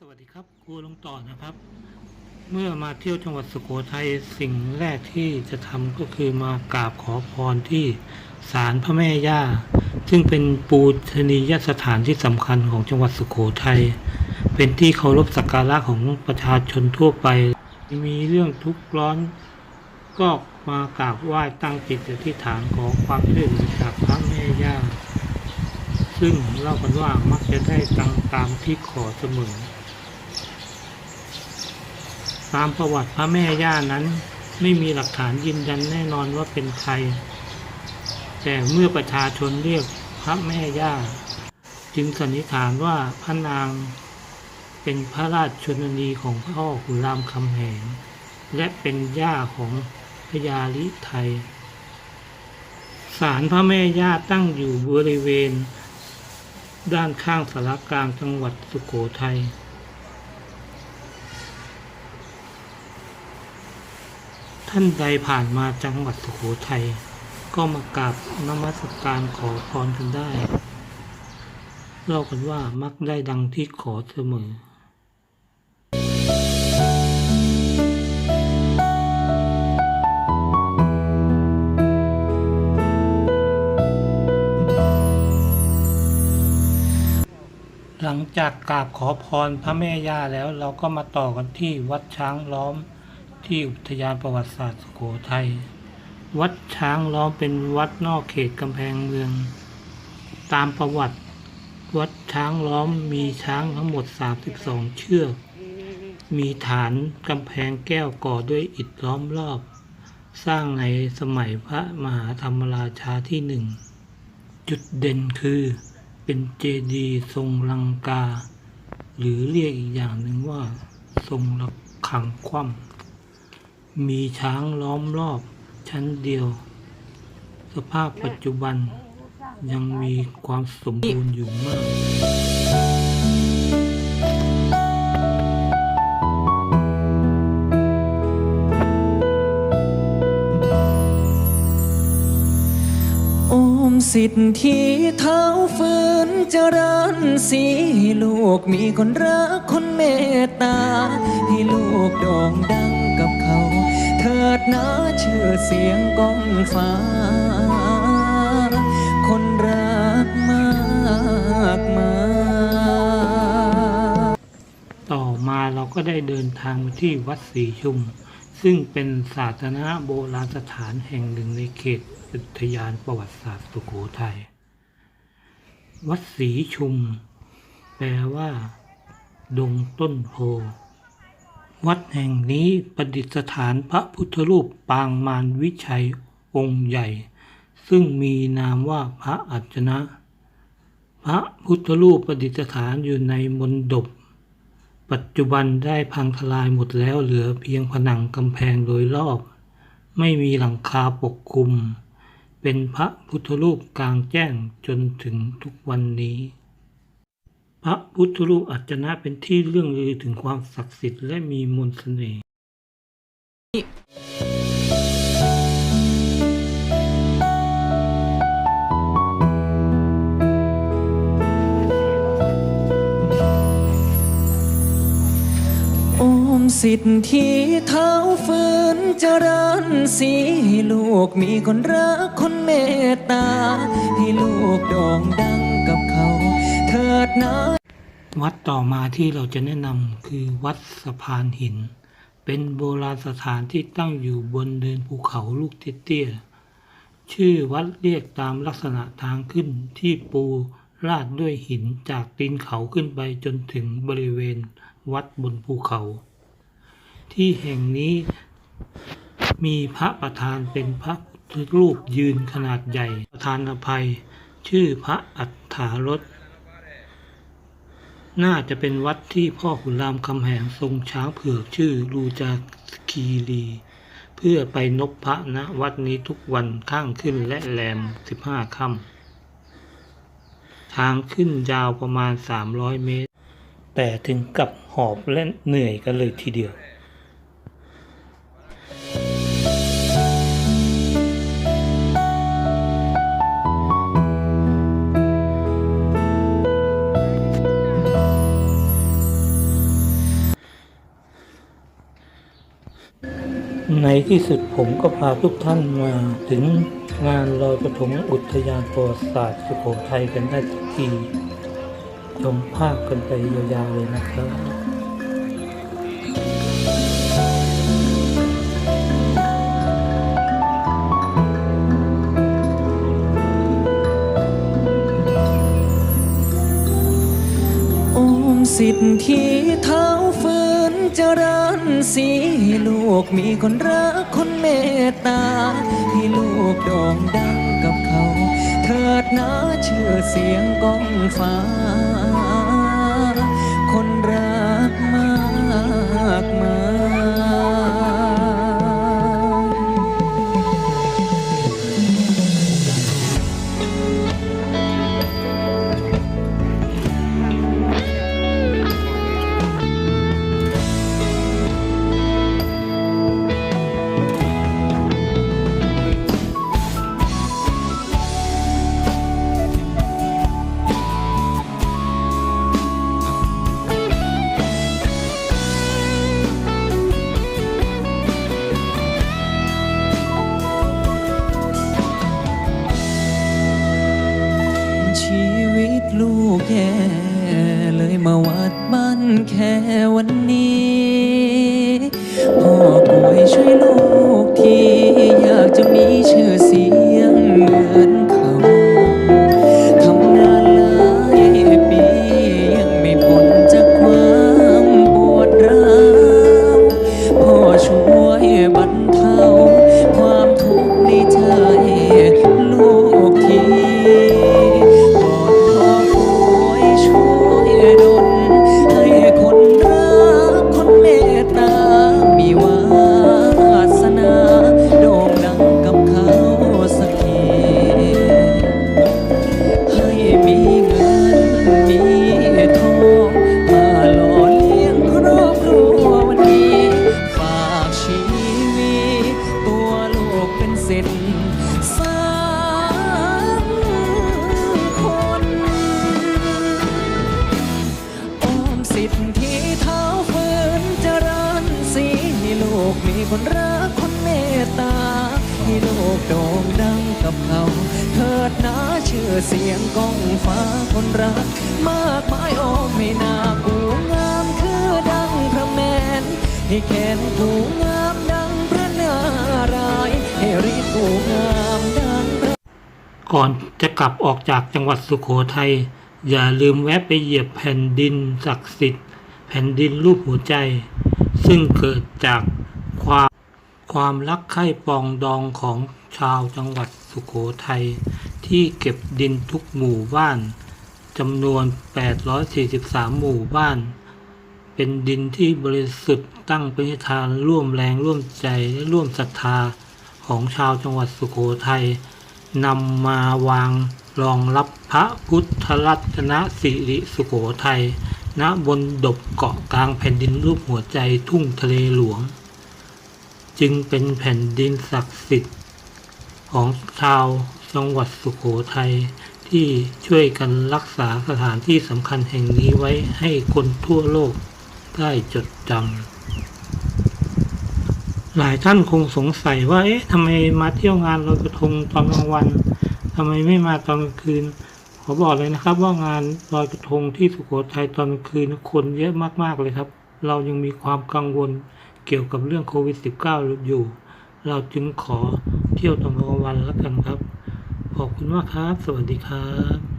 สวัสดีครับครูลงต่อนะครับ เมื่อมาเที่ยวจังหวัดสุโขทัยสิ่งแรกที่จะทำก็คือมากราบขอพรที่ศาลพระแม่ย่า ซึ่งเป็นปูชนียสถานที่สำคัญของจังหวัดสุโขทัยเป็นที่เคารพสักการะของประชาชนทั่วไป มีเรื่องทุกข์ร้อน ก็มากราบไหว้ตั้งจิตอธิษฐานขอความช่วยเหลือจากพระแม่ย่า ซึ่งเล่ากันว่ามักจะได้ตังตามที่ขอเสมอ ตามประวัติพระแม่ย่านั้น ไม่มีหลักฐานยืนยันแน่นอนว่าเป็นใคร แต่เมื่อประชาชนเรียกพระแม่ย่า จึงสันนิษฐานว่าพระนางเป็นพระราชชนนีของพ่อขุนรามคำแหง และเป็นย่าของพญาลิไทยศาลพระแม่ย่าตั้งอยู่บริเวณ ด้านข้างสารกลางจังหวัดสุโขทัย ท่านใดผ่านมาจังหวัดสุโขทัยก็มากราบนมัสการขอพรกันได้เล่ากันว่ามักได้ดังที่ขอเสมอหลังจากกราบขอพรพระแม่ย่าแล้วเราก็มาต่อกันที่วัดช้างล้อม ที่อุทยานประวัติศาสตร์สุโขทัย วัดช้างล้อมเป็นวัดนอกเขตกำแพงเมือง ตามประวัติ วัดช้างล้อมมีช้างทั้งหมด 32 เชือก มีฐานกำแพงแก้วก่อด้วยอิฐล้อมรอบ สร้างในสมัยพระมหาธรรมราชาที่หนึ่ง จุดเด่นคือเป็นเจดีย์ทรงลังกา หรือเรียกอีกอย่างหนึ่งว่า ทรงระฆังคว่ำ มีช้างล้อมรอบชั้นเดียว สภาพปัจจุบันยังมีความสมบูรณ์อยู่มาก โอมสิทธิเท้าฟื้นเจริญสีลูกมีคนรักคนเมตตา ให้ลูกโด่งดัง กับเขา เถิดนะชื่อเสียงก้องฟ้า คนรักมากมายต่อมาเราก็ได้เดินทางมาที่วัดศรีชุม ซึ่งเป็นศาสนาโบราณสถานแห่งหนึ่งในเขตอุทยานประวัติศาสตร์สุโขทัย วัดศรีชุม แปลว่า ดงต้นโพ วัดแห่งนี้ประดิษฐานพระพุทธรูปปางมารวิชัยองค์ใหญ่ ซึ่งมีนามว่าพระอัจฉนะ พระพุทธรูปประดิษฐานอยู่ในมณฑปปัจจุบันได้พังทลายหมดแล้วเหลือเพียงผนังกำแพงโดยรอบ ไม่มีหลังคาปกคลุม เป็นพระพุทธรูปกลางแจ้งจนถึงทุกวันนี้ พระพุทธรูปอัจฉนะเป็นที่เรื่องลือถึงความศักดิ์สิทธิ์และมีมนต์เสน่ห์โอมสิทธิเท้าฟื้นเจริญสีให้ลูกมีคนรักคนเมตตา ให้ลูกโด่งดัง กับเขาเถิดนะวัดต่อมาที่เราจะแนะนำคือวัดสะพานหิน เป็นโบราณสถานที่ตั้งอยู่บนเดินภูเขาลูกเตี้ยๆชื่อวัดเรียกตามลักษณะทางขึ้นที่ปูราดด้วยหินจากตีนเขาขึ้นไปจนถึงบริเวณวัดบนภูเขา ที่แห่งนี้มีพระประธานเป็นพระพุทธรูปยืนขนาดใหญ่ประธานอภัย ชื่อพระอัฏ ฐารสน่าจะเป็นวัดที่พ่อขุนรามคำแหงทรงช้างเผือกชื่อรูจาคีรี เพื่อไปนบพระณวัดนี้ทุกวันข้างขึ้นและแรมสิบห้าค่ำทางขึ้นยาวประมาณสามร้อยเมตร แต่ถึงกับหอบและเหนื่อยกันเลยทีเดียว ในที่สุดผมก็พาทุกท่านมาถึงงานลอยกระทงอุทยานประวัติศาสตร์สุโขทัยกันได้ทุกทีชมภาพกันไปยาวๆเลยนะครับ สิทธิ์ที่เท้าฝืนเจริญสีให้ลูกมีคนรักคนเมตตา ให้ลูกโด่งดังกับเขา เถิดนะชื่อเสียงก้องฟ้า สิทธิเท้าฝืนเจริญสีให้ลูกมีคนรักคนเมตตา ให้ลูกโด่งดังกับเขา เถิดนะชื่อเสียงก้องฟ้าคนรัก มากมายโอ้ไม่น่ากูงามคือดังพระแมน ให้แขนกูงามดังพระนารายณ์ให้รีดกูงามดังพระ ก่อนจะกลับออกจากจังหวัดสุโขทัย อย่าลืมแวะไปเหยียบแผ่นดินศักดิ์สิทธิ์ แผ่นดินรูปหัวใจ ซึ่งเกิดจากความความรักใคร่ปองดองของชาวจังหวัดสุโขทัย ที่เก็บดินทุกหมู่บ้านจำนวน 843 หมู่บ้าน เป็นดินที่บริสุทธิ์ตั้งปณิธานร่วมแรงร่วมใจและร่วมศรัทธาของชาวจังหวัดสุโขทัยนำมาวาง รองรับพระพุทธรัตนสิริสุโขทัยณบนดบเกาะกลางแผ่นดินรูปหัวใจทุ่งทะเลหลวง จึงเป็นแผ่นดินศักดิ์สิทธิ์ ของชาวจังหวัดสุโขทัยที่ช่วยกันรักษาสถานที่สำคัญแห่งนี้ไว้ให้คนทั่วโลกได้จดจำหลายท่านคงสงสัยว่าเอ๊ะทำไมมาเที่ยวงานลอยกระทงตอนกลางวัน ทำไมไม่มาตอนกลางคืน ขอบอกเลยนะครับ ว่างานลอยกระทงที่สุโขทัยตอนกลางคืนคนเยอะมากๆเลยครับ เรายังมีความกังวลเกี่ยวกับเรื่องโควิด -19 อยู่ เราจึงขอเที่ยวตอนกลางวันแล้วกันครับ ขอบคุณมากครับ สวัสดีครับ